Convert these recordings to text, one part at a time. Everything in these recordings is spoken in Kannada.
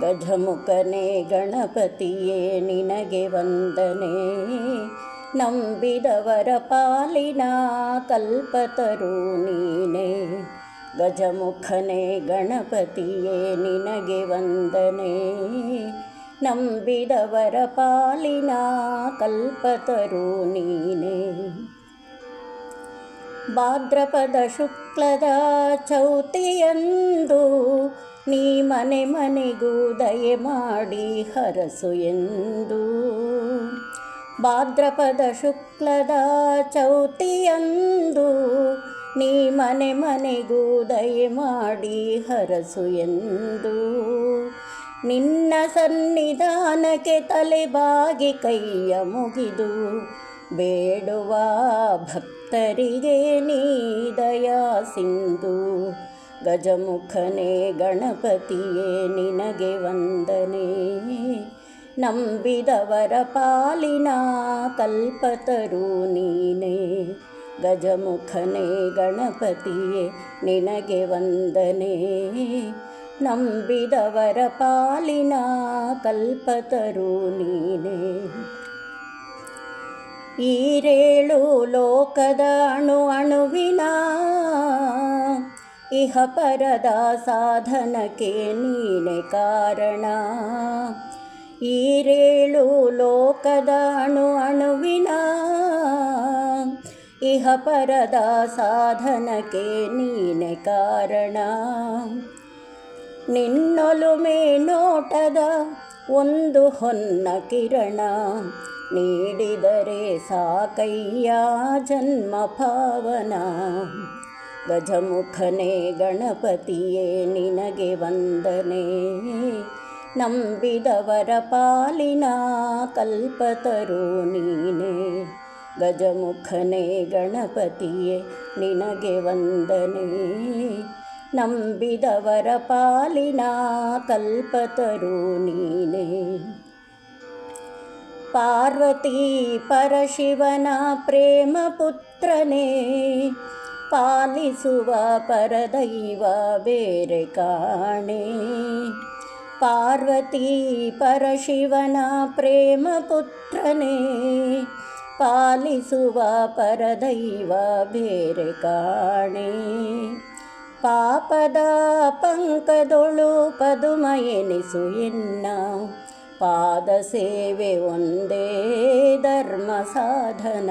ಗಜಮುಖನೇ ಗಣಪತಿಯೇ ನಿನಗೆ ವಂದನೆ. ನಂಬಿದವರ ಪಾಲಿನ ಕಲ್ಪತರು ನೀನೇ. ಗಜಮುಖನೇ ಗಣಪತಿಯೇ ನಿನಗೆ ವಂದನೆ. ನಂಬಿದವರ ಪಾಲಿನ ಕಲ್ಪತರು ನೀನೇ. ಭಾದ್ರಪದ ಶುಕ್ಲದ ಚೌತಿಯಂದು ನೀ ಮನೆ ಮನೆಗೂ ದಯೆ ಮಾಡಿ ಹರಸು ಎಂದು. ಭಾದ್ರಪದ ಶುಕ್ಲದ ಚೌತಿಯಂದು ನೀ ಮನೆ ಮನೆಗೂ ದಯೆ ಮಾಡಿ ಹರಸು ಎಂದು. ನಿನ್ನ ಸನ್ನಿಧಾನಕ್ಕೆ ತಲೆಬಾಗಿ ಕೈಯ ಮುಗಿದು ಬೇಡುವ ಭಕ್ತರಿಗೆ ನೀ ದಯಾ ಸಿಂಧು ಗಜಮುಖನೇ ಗಣಪತಿಯೇ ನಿನಗೆ ವಂದನೆ. ನಂಬಿದವರ ಪಾಲಿನ ಕಲ್ಪತರು ನೀನೇ. ಗಜಮುಖನೇ ಗಣಪತಿಯೇ ನಿನಗೆ ವಂದನೆ. ನಂಬಿದವರ ಪಾಲಿನ ಕಲ್ಪತರು ನೀನೇ. ಈರೇಳು ಲೋಕದ ಅಣು ಅಣುವಿನ ಇಹ ಪರದ ಸಾಧನಕ್ಕೆ ನೀನೆ ಕಾರಣ. ಈರೇಳು ಲೋಕದ ಅಣು ಅಣುವಿನ. ಇಹ ಪರದ ಸಾಧನಕ್ಕೆ ನೀನೆ ಕಾರಣ. ನಿನ್ನೊಲುಮೆ ನೋಟದ ಒಂದು ಹೊನ್ನ ಕಿರಣ. ನೀಡಿದರೆ ಸಾಕಯ್ಯ ಜನ್ಮ ಪಾವನ. ಗಜಮುಖನೇ ಗಣಪತಿಯೇ ನಿನಗೆ ವಂದನೆ. ನಂಬಿದವರ ಪಾಲಿನ ಕಲ್ಪತರು ನೀನೇ. ಗಜಮುಖನೇ ಗಣಪತಿಯೇ ನಿನಗೆ ವಂದನೆ. ನಂಬಿದವರ ಪಾಲಿನ ಕಲ್ಪತರು ನೀನೇ. ಪಾರ್ವತಿ ಪರಶಿವನ ಪ್ರೇಮ ಪುತ್ರನೇ ಪಾಲಿಸುವ ಪರದೈವ ಬೇರೆ ಕಾಣೆ. ಪಾರ್ವತಿ ಪರಶಿವನ ಪ್ರೇಮ ಪುತ್ರನೇ, ಪಾಲಿಸುವ ಪರದೈವ ಬೇರೆ ಕಾಣೆ. ಪಾಪದ ಪಂಕದೊಳು ಪದುಮಯೆನಿಸು ಎನ್ನ, ಪಾದ ಸೇವೆ ಒಂದೇ ಧರ್ಮ ಸಾಧನ.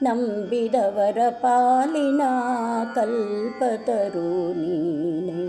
ನಂಬಿದವರ ಪಾಲಿನ ಕಲ್ಪತರು ನೀನೇ